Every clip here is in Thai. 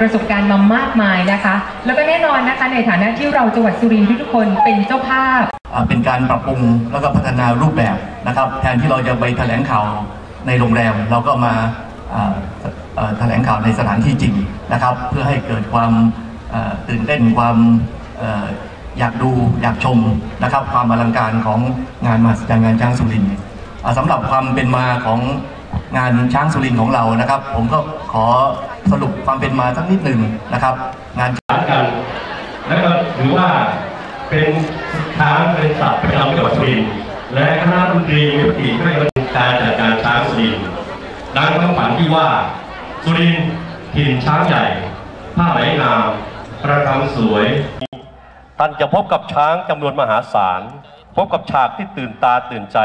ประสบการณ์มามากมายนะคะ แล้วก็แน่นอนนะคะ ในฐานะที่เราจังหวัดสุรินทร์ทุกคนเป็นเจ้าภาพ เป็นการปรับปรุงแล้วก็พัฒนารูปแบบนะครับ แทนที่เราจะไปแถลงข่าวในโรงแรมเราก็มาแถลงข่าวในสถานที่จริงนะครับ เพื่อให้เกิดความตื่นเต้นความอยากดูอยากชมนะครับ ความอลังการของงานมหัศจรรย์งานช้างสุรินทร์สำหรับความเป็นมาของงานช้างสุรินทร์ของเรานะครับ ผมก็ขอ สรุปความเป็นมาสักนิดหนึ่งนะครับ งานช้างกันแล้วก็ถือว่าเป็นช้างเป็นสัตว์ประจำจังหวัดสุรินทร์และคณะดนตรีมีปฏิให้การจัดการช้างสุรินทร์ดังคำฝันที่ว่า สุรินทร์ถิ่นช้างใหญ่ผ้าไหมงามประคำสวยท่านจะพบกับช้างจำนวนมหาศาล พบกับฉากที่ตื่นตาตื่นใจ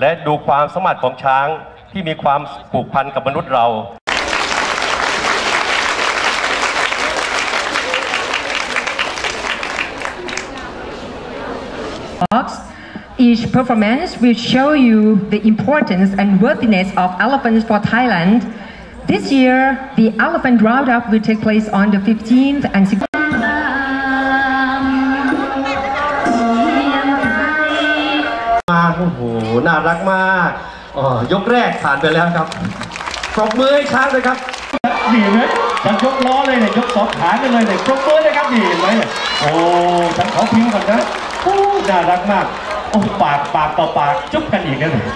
และดูความสามารถของช้างที่มีความผูกพันกับมนุษย์เรา Each performance will show you the importance and worthiness of elephants for Thailand. This year, the elephant roundup will take place on the 15th and 16th. มาโอ้โห น่ารักมากอ๋อยกแรกผ่านไปแล้วครับปรบมือให้ช้างเลยครับดีไหมฉันยกล้อเลยเนี่ยยกสองขากันเลยเนี่ยปรบมือเลยครับดีไหมเนี่ยโอ้ฉันขอพิมพ์ก่อนนะ โอ้น่ารักมากโอ้ปากปากต่อปากจุ๊บกันอีกนะเนี่ย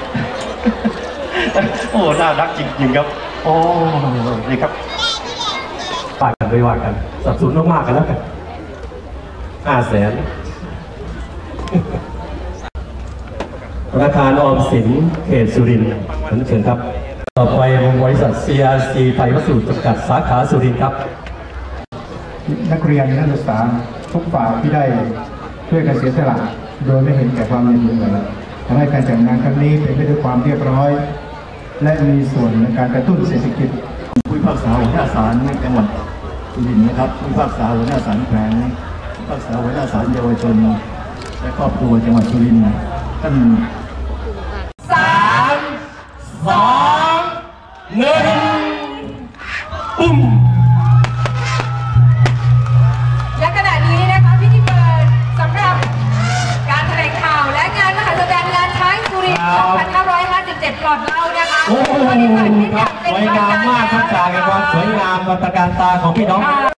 โอ้น่ารักจริงๆครับ โอ้นี่ครับปากกันไปว่ากัน สับสนมากๆกันแล้วกันห้าแสนธนาคารออมสินเขตสุรินทร์ขอเชิญครับ ต่อไปบริษัท CRC ไทยวัสดุจำกัดสาขาสุรินทร์ครับ นักเรียนนักศึกษาทุกฝ่ายที่ได้ ช่วยกันเสียสละโดยไม่เห็นแก่ความเหน็ดเหนื่อยทำให้การจัดงานครั้งนี้เป็นไปด้วยความเรียบร้อย และมีส่วนในการกระตุ้นเศรษฐกิจผู้พิพากษาหัวหน้าศาลจังหวัดสุรินทร์นะครับผู้พิพากษาหัวหน้าศาลแขวงผู้พิพากษาหัวหน้าศาลเยาวชน และครอบครัวจังหวัดสุรินทร์ท่านและ โอ้โหครับสวยงามมากครับจากความสวยงามมาตรการตาของพี่น้อง